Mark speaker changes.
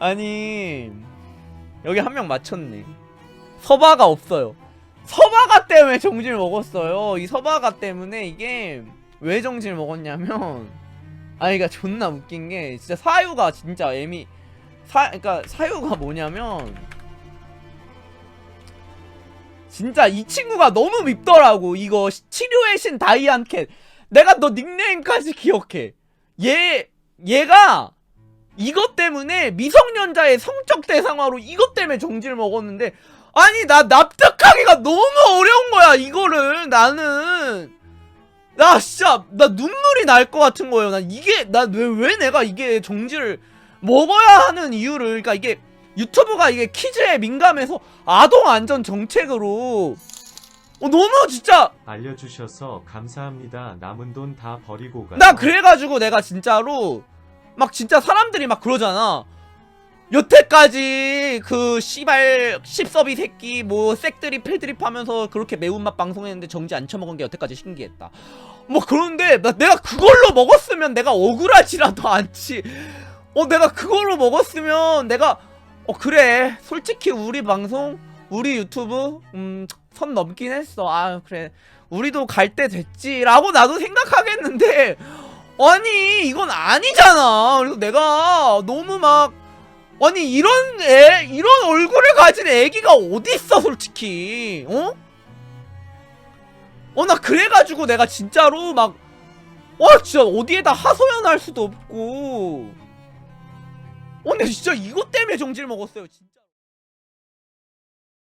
Speaker 1: 아니 여기 한 명 맞췄네. 서바가 없어요. 서바가 때문에 정지를 먹었어요. 이 서바가 때문에 이게 왜 정지를 먹었냐면 아니 그니까 존나 웃긴 게 진짜 사유가 진짜 애미 사 그니까 사유가 뭐냐면 진짜 이 친구가 너무 밉더라고. 이거 시- 치료의 신 다이안 캣. 내가 너 닉네임까지 기억해. 얘 얘가 이것 때문에 미성년자의 성적 대상화로 이것 때문에 정지를 먹었는데 아니 나 납득하기가 너무 어려운 거야 이거를. 나는. 나 진짜 나 눈물이 날 것 같은 거예요. 난 이게 나왜왜 내가 이게 정지를 먹어야 하는 이유를. 그러니까 이게 유튜브가 이게 퀴즈에 민감해서 아동 안전 정책으로. 어, 너무 진짜.
Speaker 2: 알려주셔서 감사합니다. 남은 돈 다 버리고 가.
Speaker 1: 나 그래가지고 내가 진짜로 막 진짜 사람들이 막 그러잖아. 여태까지 그 씨발 씹서비 새끼 뭐 색드립 패드립 하면서 그렇게 매운맛 방송했는데 정지 안 쳐먹은 게 여태까지 신기했다. 뭐 그런데 나 내가 그걸로 먹었으면 내가 억울하지라도 않지. 어 내가 그걸로 먹었으면 내가 어 그래 솔직히 우리 방송 우리 유튜브 음 선 넘긴 했어. 아 그래 우리도 갈 때 됐지 라고 나도 생각하겠는데 아니 이건 아니잖아. 그래서 내가 너무 막 아니 이런 애 이런 얼굴을 가진 애기가 어디 있어 솔직히 어? 어 나 그래가지고 내가 진짜로 막어 진짜 어디에다 하소연할 수도 없고 어 근데 진짜 이것 때문에 정지를 먹었어요 진짜.